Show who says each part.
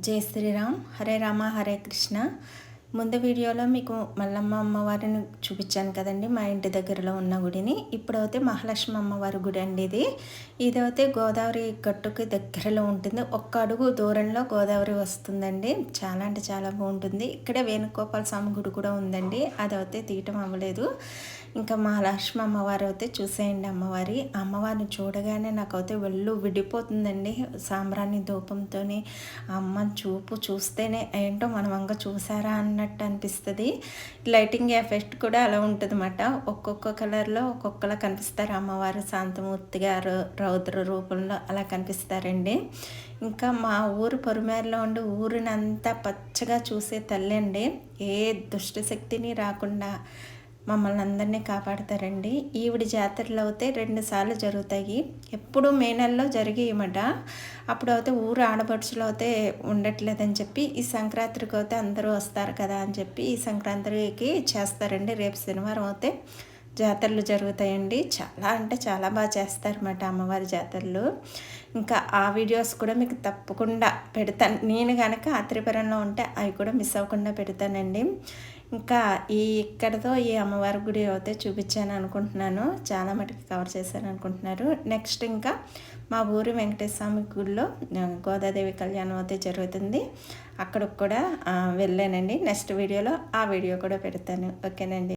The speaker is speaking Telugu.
Speaker 1: జై శ్రీరామ్. హరే రామ హరే కృష్ణ. ముందు వీడియోలో మీకు మల్లమ్మ అమ్మవారిని చూపించాను కదండి మా ఇంటి దగ్గరలో ఉన్న గుడిని. ఇప్పుడైతే మహాలక్ష్మి అమ్మవారి గుడి అండి ఇది. ఇదైతే గోదావరి గట్టుకి దగ్గరలో ఉంటుంది. ఒక్క అడుగు దూరంలో గోదావరి వస్తుందండి. చాలా అంటే చాలా బాగుంటుంది. ఇక్కడే వేణుగోపాల స్వామి గుడి కూడా ఉందండి. అదైతే తీయటం అవ్వలేదు. ఇంకా మహాలక్ష్మి అమ్మవారు అయితే చూసేయండి అమ్మవారి. అమ్మవారిని చూడగానే నాకైతే వెళ్ళు విడిపోతుందండి. సాంబ్రాణి ధూపంతో అమ్మ చూపు చూస్తేనే ఏంటో మనమంగా చూసారా అన్న ఉన్నట్టు అనిపిస్తుంది. లైటింగ్ ఎఫెక్ట్ కూడా అలా ఉంటుందన్నమాట. ఒక్కొక్క కలర్లో ఒక్కొక్కలా కనిపిస్తారు. అమ్మవారు గారు రౌద్ర రూపంలో అలా కనిపిస్తారండి. ఇంకా మా ఊరు పొరుమేరలో ఉండి ఊరినంతా పచ్చగా చూసే తల్లి అండి. ఏ దుష్ట శక్తిని రాకుండా మమ్మల్ని అందరినీ కాపాడతారండి. ఈవిడి జాతరలు అయితే రెండుసార్లు జరుగుతాయి. ఎప్పుడు మే నెలలో జరిగేయమట. అప్పుడు అయితే ఊరు ఆడపడుచులు అయితే ఉండట్లేదని చెప్పి ఈ సంక్రాంతికి అయితే అందరూ వస్తారు కదా అని చెప్పి ఈ సంక్రాంతికి చేస్తారండి. రేపు శనివారం అయితే జాతరలు జరుగుతాయండి. చాలా అంటే చాలా బాగా చేస్తారన్నమాట అమ్మవారి జాతరలు. ఇంకా ఆ వీడియోస్ కూడా మీకు తప్పకుండా పెడతాను. నేను కనుక ఆత్రిపురంలో ఉంటే అవి కూడా మిస్ అవ్వకుండా పెడతానండి. ఇంకా ఈ ఇక్కడతో ఈ అమ్మవారి గుడి అయితే చూపించాను అనుకుంటున్నాను. చాలా మటుకు కవర్ చేశాను అనుకుంటున్నారు. నెక్స్ట్ ఇంకా మా ఊరి వెంకటేశ్వర గుడిలో గోదాదేవి కళ్యాణం అయితే జరుగుతుంది. అక్కడికి కూడా వెళ్ళానండి. నెక్స్ట్ వీడియోలో ఆ వీడియో కూడా పెడతాను. ఓకేనండి.